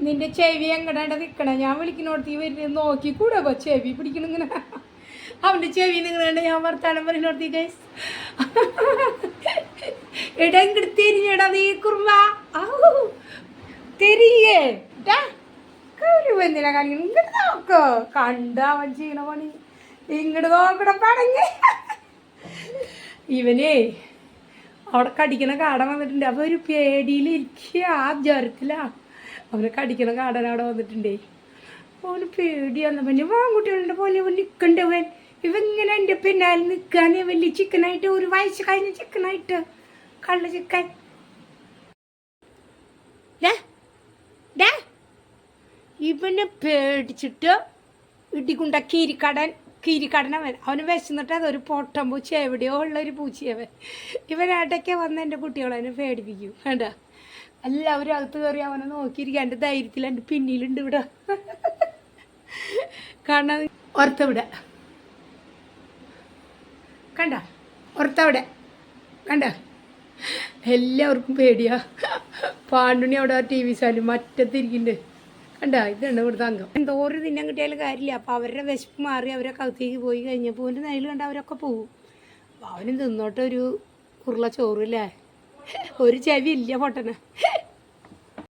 നിന്റെ ചെവി എങ്ങടാണ്ട് നിൽക്കണേ ഞാൻ വിളിക്കണോടത്ത് വരുന്നത് നോക്കി കൂടെ പോ ചെവി പിടിക്കണിങ്ങനെ അവന്റെ ചെവി നിങ്ങളുണ്ട് ഞാൻ വർത്താനം പറയുന്നോടത്തി ഗൈസ് എടാ ഇങ്ങോട്ട് തിരിഞ്ഞടാ നീ കുറുമ്പ. തിരിയേ. എന്തിനാ കാണിക്കണം ഇങ്ങോട്ട് നോക്കോ. കണ്ട അവൻ ചെയ്യണ പണി. ഇങ്ങോട്ട് നോക്കട പടങ്ങി. ഇവനേ അവിടെ കടിക്കണ കാടം വന്നിട്ടുണ്ട്. അപ്പൊ ഒരു പേടിയിലിരിക്കുക ആ ജ്വരത്തിലാ. അവനെ കടിക്കണ കാടൻ അവിടെ വന്നിട്ടുണ്ടേ. അവന് പേടിയാന്ന്. പിന്നെ വാങ്കുട്ടികളുടെ പോലെ അവൻ നിൽക്കണ്ടവൻ ഇവങ്ങനെ എന്റെ പിന്നാലെ നിൽക്കാന്ന് വലിയ ചിക്കനായിട്ട് ഒരു വയസ്സ് കഴിഞ്ഞ ചിക്കനായിട്ട് കള്ള ചിക്കൻ ഇവനെ പേടിച്ചിട്ട് ഇടികുണ്ട കീരിക്കടൻ കീരിക്കടൻ അവൻ അവന് വിശന്നിട്ട് അതൊരു പൊട്ടം പൂച്ച എവിടെയോ ഉള്ള ഒരു പൂച്ചയവൻ ഇവനായിട്ടൊക്കെ വന്ന് എന്റെ കുട്ടികളെ പേടിപ്പിക്കും. വേണ്ട എല്ലാവരും അകത്ത് കയറി അവനെ നോക്കിയിരിക്കുക എന്റെ ധൈര്യത്തിൽ പിന്നിലുണ്ട് ഇവിടെ. കാരണം ഓർത്തവിടെ. കണ്ട? ഓർത്തവിടെ. കണ്ട? എല്ലാവർക്കും പേടിയാ. പാണ്ടുണി അവിടെ ടി വി സാലും മറ്റത്തിരിക്കുന്നുണ്ട്. കണ്ട? ഇതാണ് ഇവിടുത്തെ അംഗം. എന്തോ ഒരു തിന്നാൻ കിട്ടിയാലും കാര്യമില്ല. അപ്പോൾ അവരുടെ വിശപ്പ് മാറി അവരെ അകത്തേക്ക് പോയി കഴിഞ്ഞപ്പോൾ എന്റെ നൈൽ കണ്ട അവരൊക്കെ പോകും അവനും തിന്നോട്ടൊരു ഉരുള ചോറില്ലേ ഒരു ചെവി ഇല്ല പൊട്ടന.